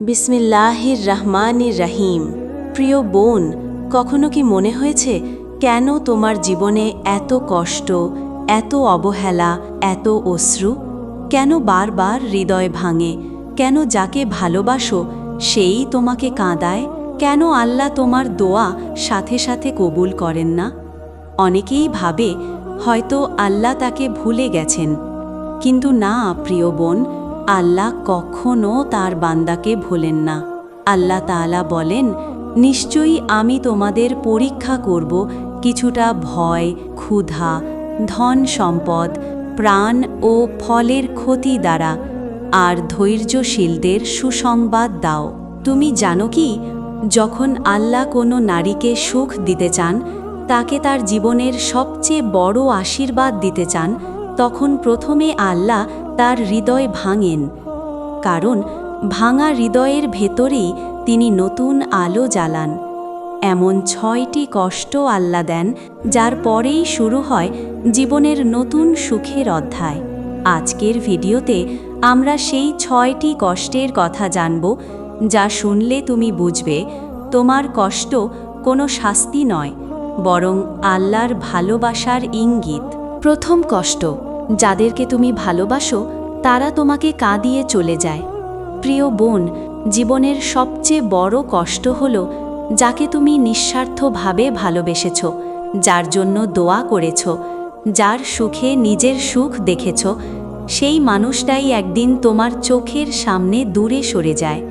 বিসমিল্লাহির রহমানির রহিম প্রিয় বোন, কখনো কি মনে হয়েছে কেন তোমার জীবনে এত কষ্ট, এত অবহেলা, এত অশ্রু? কেন বারবার হৃদয় ভাঙে? কেন যাকে ভালোবাসো, সেই তোমাকে কাঁদায়? কেন আল্লাহ তোমার দোয়া সাথে সাথে কবুল করেন না? অনেকেই ভাবে হয়তো আল্লাহ তাকে ভুলে গেছেন। কিন্তু না, প্রিয় বোন আল্লাহ কখনো তার বান্দাকে ভোলেন না। আল্লাহ তাআলা বলেন, নিশ্চয়ই আমি তোমাদের পরীক্ষা করব কিছুটা ভয়, ক্ষুধা, ধন সম্পদ, প্রাণ ও ফলের ক্ষতি দ্বারা, আর ধৈর্যশীলদের সুসংবাদ দাও। তুমি জানো কি, যখন আল্লাহ কোনো নারীকে সুখ দিতে চান, তাকে তার জীবনের সবচেয়ে বড় আশীর্বাদ দিতে চান, তখন প্রথমে আল্লাহ তার হৃদয় ভাঙেন, কারণ ভাঙা হৃদয়ের ভেতরেই তিনি নতুন আলো জ্বালান। এমন ছয়টি কষ্ট আল্লাহ দেন, যার পরেই শুরু হয় জীবনের নতুন সুখের অধ্যায়। আজকের ভিডিওতে আমরা সেই ছয়টি কষ্টের কথা জানব, যা শুনলে তুমি বুঝবে, তোমার কষ্ট কোনো শাস্তি নয়, বরং আল্লাহর ভালোবাসার ইঙ্গিত। প্রথম কষ্ট যাদেরকে তুমি ভালোবাসো, তারা তোমাকে কাঁদিয়ে চলে যায়। প্রিয় বোন, জীবনের সবচেয়ে বড় কষ্ট হল যাকে তুমি নিঃস্বার্থভাবে ভালোবেসেছ, যার জন্য দোয়া করেছ, যার সুখে নিজের সুখ দেখেছ। সেই মানুষটাই একদিন তোমার চোখের সামনে দূরে সরে যায়।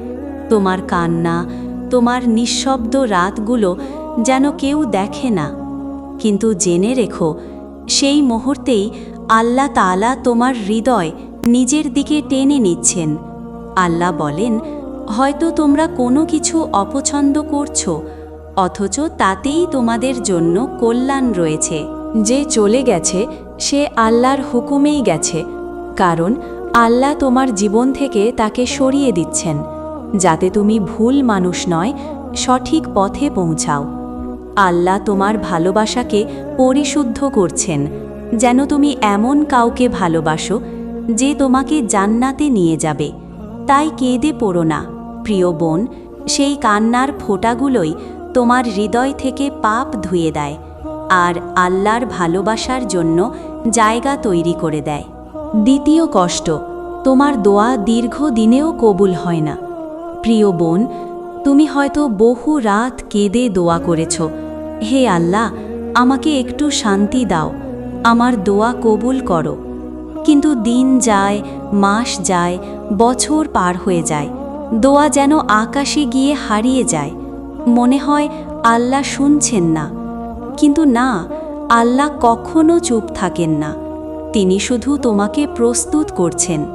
তোমার কান্না, তোমার নিঃশব্দ রাতগুলো যেন কেউ দেখে না। কিন্তু জেনে রেখো, সেই মুহূর্তেই আল্লাহ তালা তোমার হৃদয় নিজের দিকে টেনে নিচ্ছেন। আল্লাহ বলেন, হয়তো তোমরা কোনো কিছু অপছন্দ করছ, অথচ তাতেই তোমাদের জন্য কল্যাণ রয়েছে। যে চলে গেছে, সে আল্লাহর হুকুমেই গেছে, কারণ আল্লাহ তোমার জীবন থেকে তাকে সরিয়ে দিচ্ছেন। যাতে তুমি ভুল মানুষ নয়, সঠিক পথে পৌঁছাও। আল্লাহ তোমার ভালোবাসাকে পরিশুদ্ধ করছেন। যেন তুমি এমন কাউকে ভালোবাসো যে তোমাকে জান্নাতে নিয়ে যাবে। তাই কেঁদে পড়ো না, প্রিয় বোন, সেই কান্নার ফোঁটাগুলোই তোমার হৃদয় থেকে পাপ ধুয়ে দেয় আর আল্লাহর ভালোবাসার জন্য জায়গা তৈরি করে দেয়। দ্বিতীয় কষ্ট, তোমার দোয়া দীর্ঘ দিনেও কবুল হয় না। প্রিয় বোন, তুমি হয়তো বহু রাত কেঁদে দোয়া করেছ। হে আল্লাহ, আমাকে একটু শান্তি দাও। আমার দোয়া কবুল করো। কিন্তু দিন যায়, মাস যায়, বছর পার হয়ে যায়। দোয়া যেন আকাশে গিয়ে হারিয়ে যায়। মনে হয় আল্লাহ শুনছেন না। কিন্তু না, আল্লাহ কখনো চুপ থাকেন না। তিনি শুধু তোমাকে প্রস্তুত করছেন।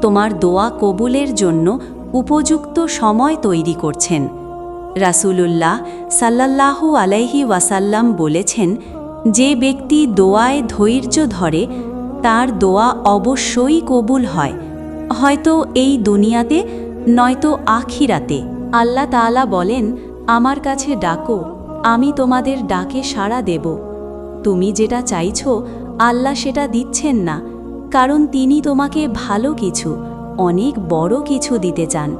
তোমার দোয়া কবুলের জন্য উপযুক্ত সময় তৈরি করছেন। রাসূলুল্লাহ সাল্লাল্লাহু আলাইহি ওয়াসাল্লাম বলেছেন যে ব্যক্তি দোয়ায় ধৈর্য ধরে, তার দোয়া অবশ্যই কবুল হয়। হয়তো এই দুনিয়াতে, নয়তো আখিরাতে। আল্লাহ তাআলা বলেন, আমার কাছে ডাকো, আমি তোমাদের ডাকে সাড়া দেব। তুমি যেটা চাইছো, আল্লাহ সেটা দিচ্ছেন না, কারণ তিনি তোমাকে ভালো কিছু, অনেক বড় কিছু দিতে চান।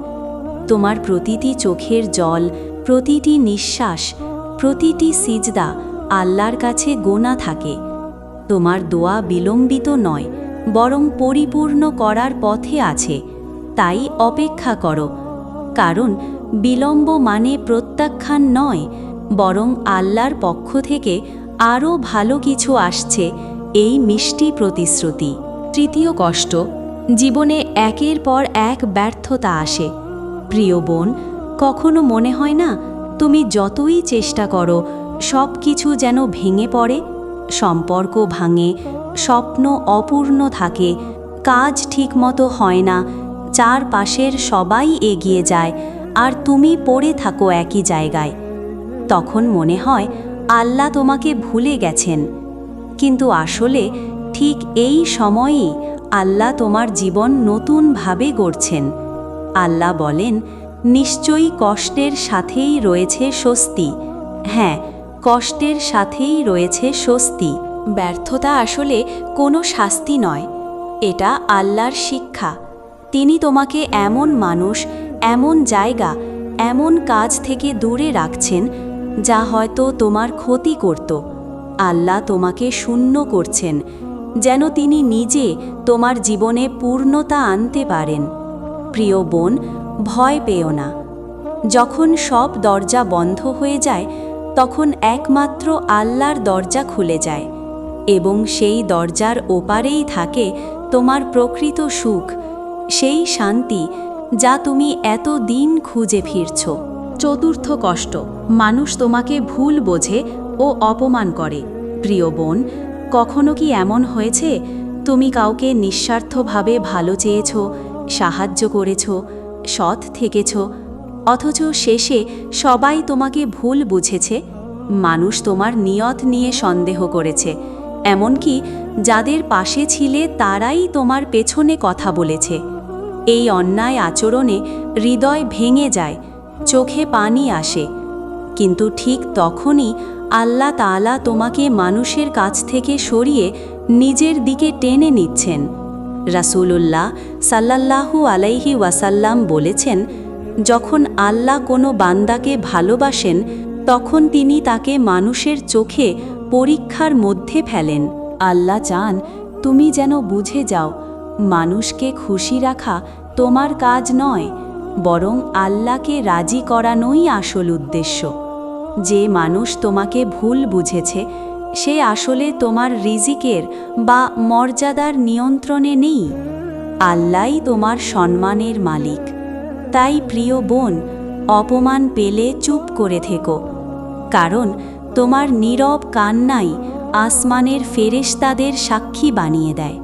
তোমার প্রতিটি চোখের জল, প্রতিটি নিঃশ্বাস, প্রতিটি সিজদা আল্লাহর কাছে গোনা থাকে। তোমার দোয়া বিলম্বিত নয়, বরং পরিপূর্ণ করার পথে আছে। তাই অপেক্ষা করো। কারণ বিলম্ব মানে প্রত্যাখ্যান নয়, বরং আল্লাহর পক্ষ থেকে আরও ভালো কিছু আসছে, এই মিষ্টি প্রতিশ্রুতি। তৃতীয় কষ্ট, জীবনে একের পর এক ব্যর্থতা আসে। প্রিয় বোন, কখনো মনে হয় না, তুমি যতই চেষ্টা করো সব কিছু যেন ভেঙে পড়ে, সম্পর্ক ভাঙে, স্বপ্ন অপূর্ণ থাকে, কাজ ঠিকমতো হয় না, চারপাশের সবাই এগিয়ে যায়, আর তুমি পড়ে থাকো একই জায়গায়। তখন মনে হয় আল্লাহ তোমাকে ভুলে গেছেন। কিন্তু আসলে ঠিক এই সময়েই আল্লাহ তোমার জীবন নতুনভাবে গড়ছেন। আল্লাহ বলেন, নিশ্চয়ই কষ্টের সাথেই রয়েছে স্বস্তি। হ্যাঁ কষ্টের সাথেই রয়েছে স্বস্তি। ব্যর্থতা আসলে কোনো শাস্তি নয়। এটা আল্লাহর শিক্ষা। তিনি তোমাকে এমন মানুষ, এমন জায়গা, এমন কাজ থেকে দূরে রাখছেন, যা হয়তো তোমার ক্ষতি করত। আল্লাহ তোমাকে শূন্য করছেন, যেন তিনি নিজে তোমার জীবনে পূর্ণতা আনতে পারেন। প্রিয় বোন, ভয় পেও না। যখন সব দরজা বন্ধ হয়ে যায় তখন একমাত্র আল্লাহর দরজা খুলে যায় এবং সেই দরজার ওপারেই থাকে তোমার প্রকৃত সুখ, সেই শান্তি যা তুমি এত দিন খুঁজে ফিরছ। চতুর্থ কষ্ট, মানুষ তোমাকে ভুল বোঝে ও অপমান করে। প্রিয় বোন, কখনো কি এমন হয়েছে? তুমি কাউকে নিঃস্বার্থভাবে ভালো চেয়েছ, সাহায্য করেছ, সৎ থেকেছ অথচ শেষে সবাই তোমাকে ভুল বুঝেছে, মানুষ তোমার নিয়ত নিয়ে সন্দেহ করেছে, এমনকি যাদের পাশে ছিলে তারাই তোমার পেছনে কথা বলেছে। এই অন্যায় আচরণে হৃদয় ভেঙে যায়, চোখে পানি আসে, কিন্তু ঠিক তখনই আল্লাহ তাআলা তোমাকে মানুষের কাছ থেকে সরিয়ে নিজের দিকে টেনে নিচ্ছেন। রাসূলুল্লাহ সাল্লাল্লাহু আলাইহি ওয়াসাল্লাম বলেছেন যখন আল্লাহ কোনো বান্দাকে ভালোবাসেন, তখন তিনি তাকে মানুষের চোখে পরীক্ষার মধ্যে ফেলেন। আল্লাহ চান, তুমি যেন বুঝে যাও, মানুষকে খুশি রাখা তোমার কাজ নয়, বরং আল্লাহকে রাজি করানোই আসল উদ্দেশ্য। যে মানুষ তোমাকে ভুল বুঝেছে, সে আসলে তোমার রিজিকের বা মর্যাদার নিয়ন্ত্রণে নেই। আল্লাহই তোমার সম্মানের মালিক। তাই প্রিয় বোন, অপমান পেলে চুপ করে থেকো। কারণ তোমার নীরব কান্নাই আসমানের ফেরেশতাদের সাক্ষী বানিয়ে দেয়।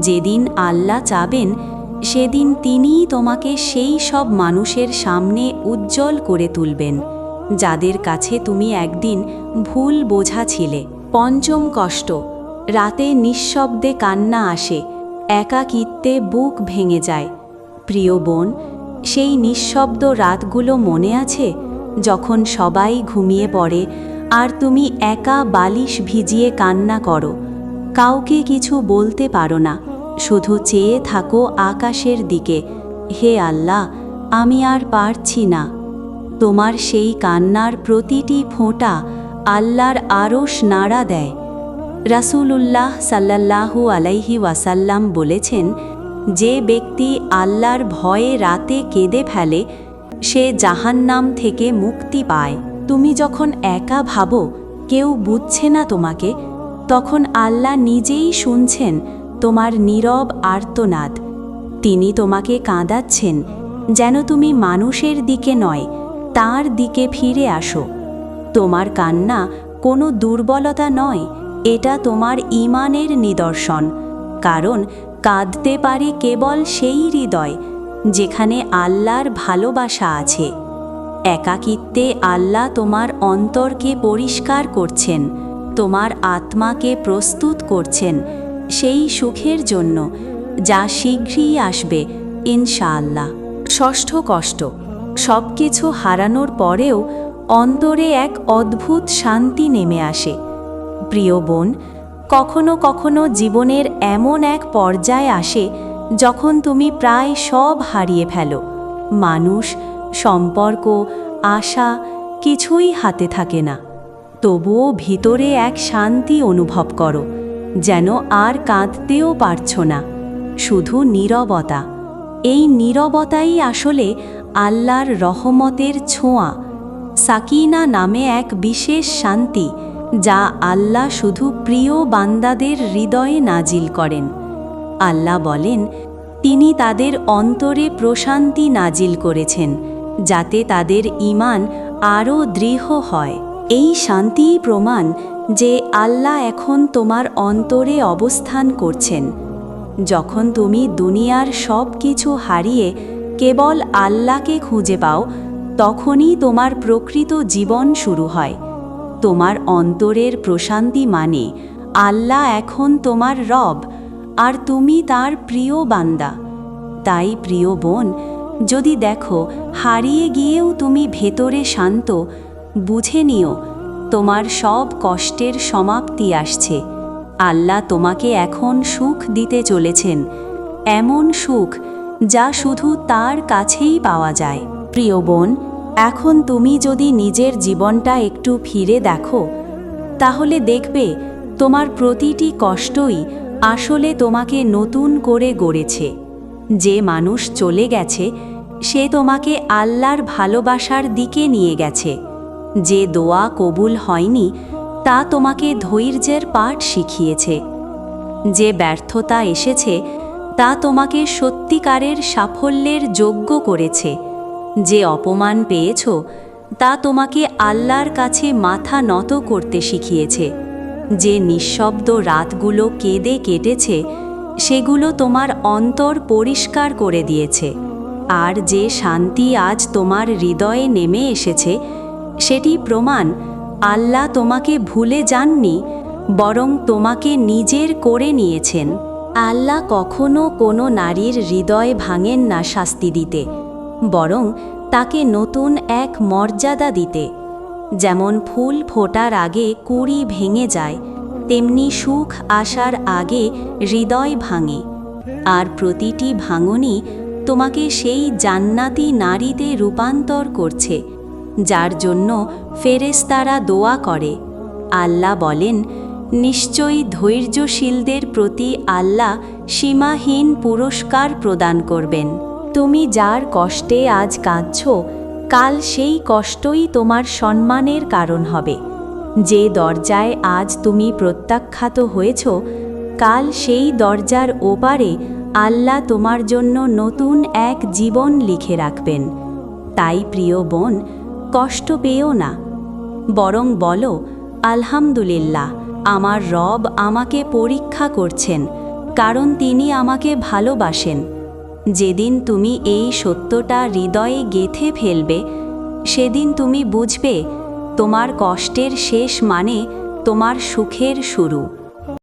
যেদিন আল্লাহ চাবেন, সেদিন তিনিই তোমাকে সেই সব মানুষের সামনে উজ্জ্বল করে তুলবেন, যাদের কাছে তুমি একদিন ভুল বোঝা ছিলে পঞ্চম কষ্ট, রাতে নিঃশব্দে কান্না আসে, একাকিত্বে বুক ভেঙে যায়। প্রিয় বোন সেই নিঃশব্দ রাতগুলো মনে আছে, যখন সবাই ঘুমিয়ে পড়ে আর তুমি একা বালিশ ভিজিয়ে কান্না করো। কাউকে কিছু বলতে পারো না, শুধু চেয়ে থাকো আকাশের দিকে। হে আল্লাহ, আমি আর পারছি না। তোমার সেই কান্নার প্রতিটি ফোঁটা আল্লাহর আরশ নাড়া দেয়। রাসূলুল্লাহ সাল্লাল্লাহু আলাইহি ওয়াসাল্লাম বলেছেন যে ব্যক্তি আল্লাহর ভয়ে রাতে কেঁদে ফেলে, সে জাহান্নাম থেকে মুক্তি পায়। তুমি যখন একা ভাবো, কেউ বুঝছে না তোমাকে, তখন আল্লাহ নিজেই শুনছেন তোমার নীরব আর্তনাদ। তিনি তোমাকে কাঁদাচ্ছেন, যেন তুমি মানুষের দিকে নয়, তার দিকে ফিরে আসো। তোমার কান্না কোনো দুর্বলতা নয়, এটা তোমার ইমানের নিদর্শন। কারণ কাঁদতে পারে কেবল সেই হৃদয় যেখানে আল্লাহর ভালোবাসা আছে। একাকিত্বে আল্লাহ তোমার অন্তরকে পরিষ্কার করছেন, তোমার আত্মাকে প্রস্তুত করছেন সেই সুখের জন্য যা শীঘ্রই আসবে, ইনশাআল্লাহ। ষষ্ঠ কষ্ট সব কিছু হারানোর পরেও অন্তরে এক অদ্ভুত শান্তি নেমে আসে। প্রিয় বোন কখনো কখনো জীবনের এমন এক পর্যায়ে আসে যখন তুমি প্রায় সব হারিয়ে ফেলো। মানুষ, সম্পর্ক, আশা কিছুই হাতে থাকে না। তবুও ভিতরে এক শান্তি অনুভব করো, যেন আর কাঁদতেও পারছ না। শুধু নীরবতা। এই নীরবতাই আসলে আল্লাহর রহমতের ছোঁয়া। সাকিনা নামে এক বিশেষ শান্তি যা আল্লাহ শুধু প্রিয় বান্দাদের হৃদয়ে নাজিল করেন। আল্লাহ বলেন, তিনি তাদের অন্তরে প্রশান্তি নাজিল করেছেন, যাতে তাদের ইমান আরও দৃঢ় হয়। এই শান্তিই প্রমাণ যে আল্লাহ এখন তোমার অন্তরে অবস্থান করছেন। যখন তুমি দুনিয়ার সব কিছু হারিয়ে কেবল আল্লাহকে খুঁজে পাও, তখনই তোমার প্রকৃত জীবন শুরু হয়। তোমার অন্তরের প্রশান্তি মানে আল্লাহ এখন তোমার রব, আর তুমি তার প্রিয় বান্দা। তাই প্রিয় বোন, যদি দেখো হারিয়ে গিয়েও তুমি ভেতরে শান্ত, বুঝে নিও, তোমার সব কষ্টের সমাপ্তি আসছে। আল্লাহ তোমাকে এখন সুখ দিতে চলেছেন, এমন সুখ যা শুধু তার কাছেই পাওয়া যায়। প্রিয় বোন এখন তুমি যদি নিজের জীবনটা একটু ফিরে দেখো, তাহলে দেখবে তোমার প্রতিটি কষ্টই আসলে তোমাকে নতুন করে গড়েছে। যে মানুষ চলে গেছে, সে তোমাকে আল্লাহর ভালোবাসার দিকে নিয়ে গেছে। যে দোয়া কবুল হয়নি, তা তোমাকে ধৈর্যের পাঠ শিখিয়েছে। যে ব্যর্থতা এসেছে, তা তোমাকে সত্যিকারের সাফল্যের যোগ্য করেছে। যে অপমান পেয়েছ, তা তোমাকে আল্লাহর কাছে মাথা নত করতে শিখিয়েছে। যে নিঃশব্দ রাতগুলো কেঁদে কেটেছে, সেগুলো তোমার অন্তর পরিষ্কার করে দিয়েছে। আর যে শান্তি আজ তোমার হৃদয়ে নেমে এসেছে, সেটি প্রমাণ আল্লাহ তোমাকে ভুলে যাননি, বরং তোমাকে নিজের করে নিয়েছেন। আল্লাহ কখনো কোনো নারীর হৃদয় ভাঙেন না শাস্তি দিতে। বরং তাকে নতুন এক মর্যাদা দিতে। যেমন ফুল ফোটার আগে কুড়ি ভেঙে যায়, তেমনি সুখ আসার আগে হৃদয় ভাঙে। আর প্রতিটি ভাঙনই তোমাকে সেই জান্নাতি নারীতে রূপান্তর করছে, যার জন্য ফেরেস্তারা দোয়া করে। আল্লাহ বলেন, নিশ্চয়ই ধৈর্যশীলদের প্রতি আল্লাহ সীমাহীন পুরস্কার প্রদান করবেন। তুমি যার কষ্টে আজ কাঁদছ, কাল সেই কষ্টই তোমার সম্মানের কারণ হবে। যে দরজায় আজ তুমি প্রত্যাখ্যাত হয়েছ, কাল সেই দরজার ওপারে আল্লাহ তোমার জন্য নতুন এক জীবন লিখে রাখবেন। তাই প্রিয় বোন, কষ্ট পেও না। বরং বলো, আলহামদুলিল্লাহ, আমার রব আমাকে পরীক্ষা করছেন, কারণ তিনি আমাকে ভালোবাসেন। যেদিন তুমি এই সত্যটা হৃদয়ে গেথে ফেলবে, সেদিন তুমি বুঝবে তোমার কষ্টের শেষ মানে তোমার সুখের শুরু।